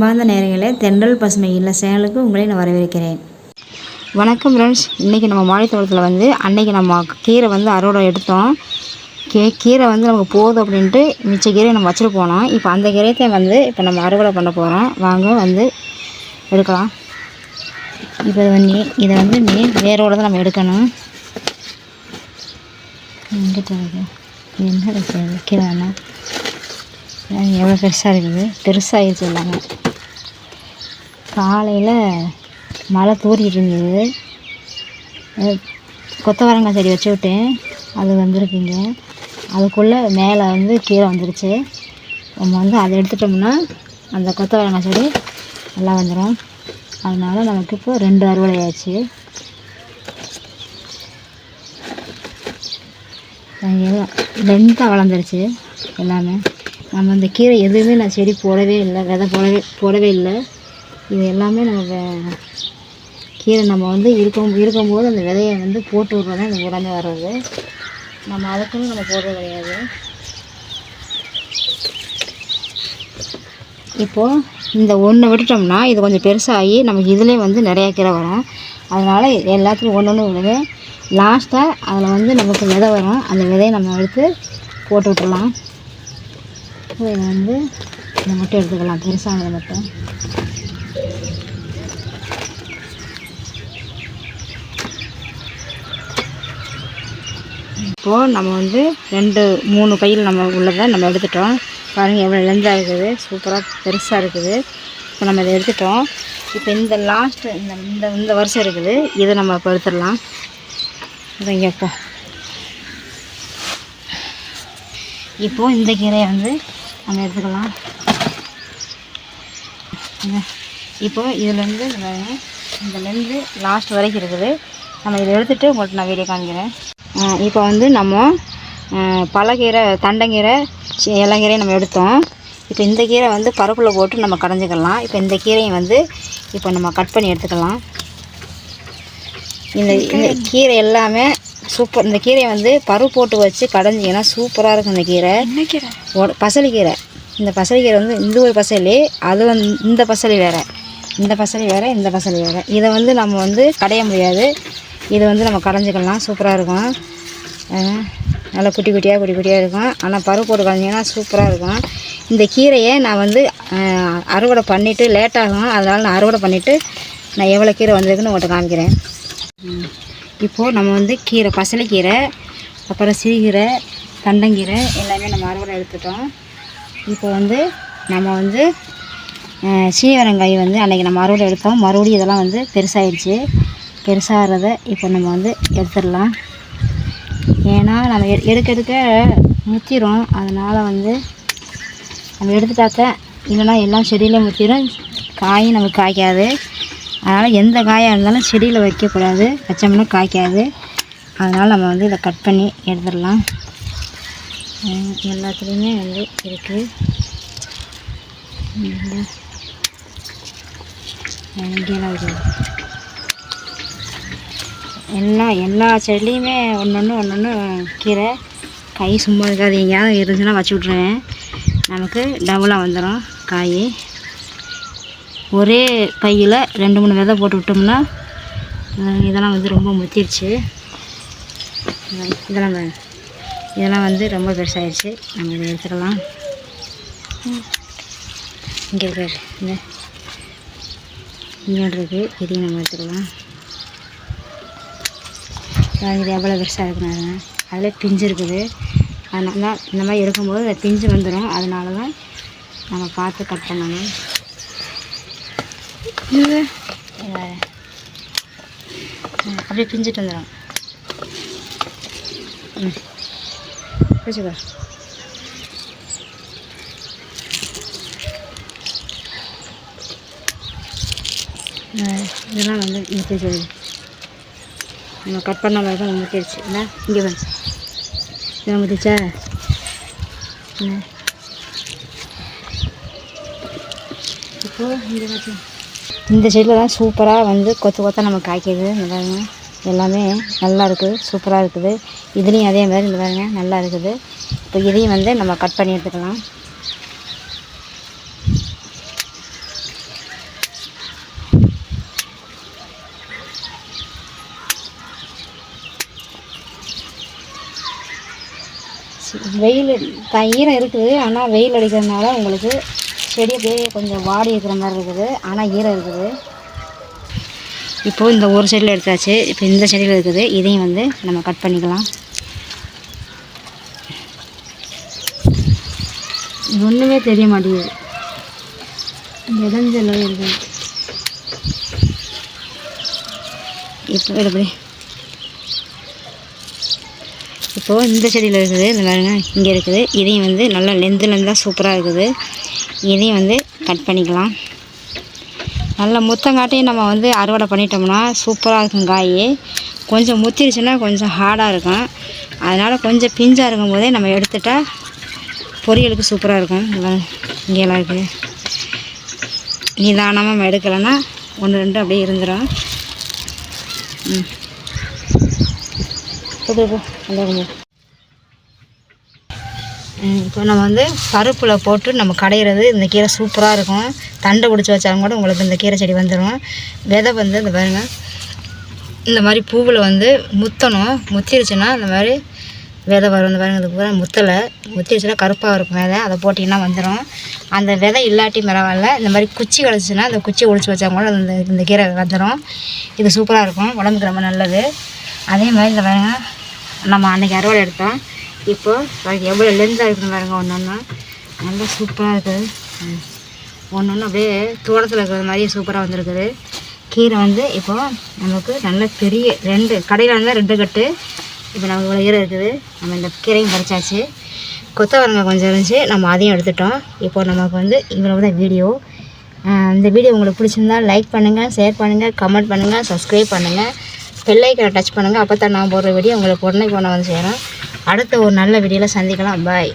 அன்பார்ந்த நேரங்களில் தென்றல் பசுமை இல்லை சேனலுக்கு உங்களை நான் வரவேற்கிறேன். வணக்கம் ஃப்ரெண்ட்ஸ் இன்றைக்கி நம்ம மாடித்தோட்டத்தில் வந்து அன்னைக்கு நம்ம கீரை வந்து அறுவடை எடுத்தோம். கீ கீரை வந்து நமக்கு போதும் அப்படின்ட்டு மிச்ச கீரையை நம்ம வச்சுட்டு போனோம். இப்போ அந்த கீரையத்தை வந்து இப்போ நம்ம அறுவடை பண்ண போகிறோம் வாங்க வந்து எடுக்கலாம். இப்போ இது வந்து இதை வந்து நீ வேரோடு தான் நம்ம எடுக்கணும். என்ன கீரை எவ்வளோ பெருசாக இருக்குது? பெருசாகிடுச்சு எல்லாமே. காலையில் மழை தூரிட்டு இருந்தது கொத்தவரங்காய் செடி வச்சு விட்டேன். அது வந்திருக்குங்க. அதுக்குள்ளே மேலே வந்து கீரை வந்துருச்சு. நம்ம வந்து அதை எடுத்துட்டோம்னா அந்த கொத்தவரங்காய் செடி நல்லா வந்துடும் அதனால் நமக்கு இப்போ ரெண்டு அறுவடை ஆச்சு லென்த்தாக வளர்ந்துருச்சு எல்லாமே. நம்ம இந்த கீரை எதுவுமே நான் செடி போடவே இல்லை விதை போடவே போடவே இல்லை. இது எல்லாமே நம்ம கீரை நம்ம வந்து இருக்கும் இருக்கும்போது அந்த விதையை வந்து போட்டு விட்றது தான் இந்த உடனே வர்றது. நம்ம அதுக்குன்னு நம்ம போடுறது கிடையாது. இப்போது இந்த ஒன்று விட்டுட்டோம்னா இது கொஞ்சம் பெருசாகி நமக்கு இதுலேயே வந்து நிறையா கீரை வரும். அதனால் எல்லாத்துலேயும் ஒன்று ஒன்று விடுவேன் லாஸ்ட்டாக அதில் வந்து நமக்கு விதை வரும். அந்த விதையை நம்ம எடுத்து போட்டு விட்டுறலாம். இதை வந்து இதை மட்டும் எடுத்துக்கலாம். பெருசானதை மட்டும். இப்போது நம்ம வந்து ரெண்டு மூணு பையில் நம்ம உள்ளதை நம்ம எடுத்துட்டோம். பாருங்கள் எவ்வளோ லென்த்தாக இருக்குது. சூப்பராக பெருசாக இருக்குது. இப்போ நம்ம இதை எடுத்துட்டோம். இப்போ இந்த லாஸ்ட்டு இந்த இந்த இந்த வருஷம் இருக்குது. இதை நம்ம இப்போ எடுத்துடலாம். இதை இப்போ. இப்போது இந்த கீரையை வந்து நம்ம எடுத்துக்கலாம். இப்போது இதுலேருந்து இந்த லெந்து லாஸ்ட் வரைக்கும் இருக்குது. நம்ம இதை எடுத்துகிட்டு உங்கள்கிட்ட நான் வீடியோ காமிக்கிறேன். இப்போ வந்து நம்ம பலகீரை தண்டங்கீரை இளங்கீரையை நம்ம எடுத்தோம். இப்போ இந்த கீரை வந்து பருப்பில் போட்டு நம்ம கடைஞ்சிக்கலாம். இப்போ இந்த கீரையை வந்து இப்போ நம்ம கட் பண்ணி எடுத்துக்கலாம். இந்த இந்த கீரை எல்லாமே சூப்பர் இந்த கீரையை வந்து பருப்பு போட்டு வச்சு கடைஞ்சிங்கன்னா சூப்பராக இருக்கும் இந்த கீரை. பசலிக்கீரை. இந்த பசலிக்கீரை வந்து இந்த ஒரு பசலி அது வந்து இந்த பசலி வேறு. இந்த பசலி வேறு இந்த பசலி வேறு. இதை வந்து நம்ம வந்து கடைய முடியாது. இதை வந்து நம்ம கடைஞ்சிக்கலாம் சூப்பராக இருக்கும். நல்லா குட்டி குட்டியாக குட்டி குட்டியாக இருக்கும். ஆனால் பருப்பு போட்டு கடைஞ்சிங்கன்னா சூப்பராக இருக்கும். இந்த கீரையை நான் வந்து அறுவடை பண்ணிவிட்டு லேட்டாகும் அதனால் நான் அறுவடை பண்ணிவிட்டு நான் எவ்வளோ கீரை வந்திருக்குன்னு உங்கள்கிட்ட காமிக்கிறேன். இப்போது நம்ம வந்து கீரை பசலைக்கீரை அப்புறம் சிறுகீரை தண்டங்கீரை எல்லாமே நம்ம அறுவடை எடுத்துட்டோம். இப்போ வந்து நம்ம வந்து சீவரங்காய் வந்து அன்றைக்கி நம்ம அறுவடை எடுத்தோம். மறுபடியும் இதெல்லாம் வந்து பெருசாகிடுச்சு பெருசாகிறத இப்போ நம்ம வந்து எடுத்துடலாம். ஏன்னா நம்ம எ- எடுக்க எடுக்க முத்திரும். அதனால் வந்து நம்ம எடுத்துட்டாக்க இல்லைன்னா எல்லாம் செடியில் முத்திரும். காயும் நமக்கு காய்க்காது. அதனால் எந்த காயாக இருந்தாலும் செடியில் வைக்கக்கூடாது. வச்சோம்னா காய்க்காது. அதனால் நம்ம வந்து இதை கட் பண்ணி எடுத்துடலாம். எல்லாத்துலேயுமே வந்து இருக்குது இங்கே இருக்குது எல்லா எல்லா செடிலையுமே ஒன்று ஒன்று ஒன்று ஒன்று கீரை. கை சும்மா இருக்காது எங்கேயாவது இருந்துச்சுன்னா வச்சு விட்ருவேன் நமக்கு டபுளாக வந்துடும் காய். ஒரே பையில் ரெண்டு மூணு விதை போட்டு விட்டோம்னா இதெல்லாம் வந்து ரொம்ப முத்திருச்சு. இதெல்லாம் இதெல்லாம் வந்து ரொம்ப பெருசாகிடுச்சு நம்ம இதை எடுத்துக்கலாம் இங்கே இருக்காரு இந்த இங்கே இருக்குது இதையும் நம்ம எடுத்துக்கலாம் இது எவ்வளோ பெருசாக இருக்குன்னு. அதில் பிஞ்சு இருக்குது. அதனால தான் இந்த மாதிரி எடுக்கும்போது அது பிஞ்சு வந்துடும் அதனால தான் நம்ம பார்த்து கட் பண்ணணும். இது. அப்படியே பிஞ்சிட்டு வந்துடும் ம். வச்சுக்கோ இதெல்லாம் வந்து முத்திச்சு நம்ம கட் பண்ண மாதிரி தான் முத்திடுச்சு இல்லை இங்கே வந்து இதான் முத்திச்சா இப்போது இங்கே வச்சு இந்த செடியில் தான் சூப்பராக வந்து கொத்து கொத்தாக நம்ம காய்க்கிது. இந்த பாருங்க. எல்லாமே நல்லா இருக்குது சூப்பராக இருக்குது. இதுலேயும் அதே மாதிரி இந்த பாருங்க. நல்லா இருக்குது. இப்போ இதையும் வந்து நம்ம கட் பண்ணி எடுத்துக்கலாம். வெயில் ஈரம் இருக்குது ஆனால் வெயில் அடிக்கிறதுனால உங்களுக்கு செடி அப்படியே கொஞ்சம் வாடி இருக்கிற மாதிரி இருக்குது. ஆனால் ஈரம் இருக்குது. இப்போது இந்த ஒரு செடியில் எடுத்தாச்சு. இப்போ இந்த செடியில் இருக்குது. இதையும் வந்து நம்ம கட் பண்ணிக்கலாம். ஒன்றுமே தெரிய மாட்டேங்குது. இடைஞ்சல் இருக்குது இப்போ எப்படி? இப்போது இந்த செடியில் இருக்குது இந்த பாருங்க இங்கே இருக்குது. இதையும் வந்து நல்லா லெந்து லெந்தாக சூப்பராக இருக்குது. இதையும் வந்து கட் பண்ணிக்கலாம். நல்ல முத்தங்காட்டையும் நம்ம வந்து அறுவடை பண்ணிட்டோம்னா சூப்பராக இருக்கும் காய். கொஞ்சம் முத்திருச்சுன்னா கொஞ்சம் ஹார்டாக இருக்கும். அதனால் கொஞ்சம் பிஞ்சாக இருக்கும் போதே நம்ம எடுத்துட்டால் பொரியலுக்கு சூப்பராக இருக்கும். இங்க இங்கெல்லாம் இருக்குது. நிதானமாக நம்ம எடுக்கலைன்னா ஒன்று ரெண்டு அப்படியே இருந்துடும் ம். போ, அந்த இப்போ நம்ம வந்து பருப்பில் போட்டு நம்ம கடையிறது இந்த கீரை சூப்பராக இருக்கும். தண்டை பிடிச்சி வச்சாலும் கூட உங்களுக்கு இந்த கீரை செடி வந்துடும் விதை வந்து இந்த பாருங்க. இந்த மாதிரி பூவில் வந்து முத்தணும். முத்திருச்சுன்னா இந்த மாதிரி விதை வரும். இந்த பாருங்க இது பூரா முத்தலை. முத்திருச்சுன்னா கருப்பாக இருக்கும் விதை. அதை போட்டிங்கன்னா வந்துடும் அந்த விதை இல்லாட்டி பரவாயில்ல. இந்த மாதிரி குச்சி கிடச்சிச்சின்னா அந்த குச்சி ஒழிச்சு வச்சா கூட இந்த இந்த கீரை வந்துடும் இது சூப்பராக இருக்கும். உடம்புக்கு ரொம்ப நல்லது. அதே மாதிரி இந்த பாருங்கள் நம்ம அன்றைக்கி அறுவடை எடுத்தோம். இப்போ எவ்வளோ லென்ஸாக இருக்குன்னு பாருங்க ஒன்று ஒன்று நல்லா சூப்பராக இருக்குது. ஒன்று ஒன்று அப்படியே தோட்டத்தில் இருக்கிற மாதிரியே சூப்பராக வந்திருக்குது. கீரை வந்து இப்போது நமக்கு நல்ல பெரிய ரெண்டு கடையில் இருந்தால் ரெண்டு கட்டு. இப்போ நமக்கு இவ்வளோ ஈரம் இருக்குது. நம்ம இந்த கீரையும் பறிச்சாச்சு. கொத்தவரங்காய் கொஞ்சம் இருந்துச்சு. நம்ம அதையும் எடுத்துட்டோம். இப்போ நமக்கு வந்து இவ்வளோ தான் வீடியோ இந்த வீடியோ உங்களுக்கு பிடிச்சிருந்தா லைக் பண்ணுங்கள் ஷேர் பண்ணுங்கள் கமெண்ட் பண்ணுங்கள் சப்ஸ்கிரைப் பண்ணுங்கள் பெல்லைக்கனை டச் பண்ணுங்கள் அப்போ தான் நான் போடுற வீடியோ உங்களுக்கு உடனே போன வந்து சேரும். அடுத்த ஒரு நல்ல வீடியோவில் சந்திக்கலாம். பாய்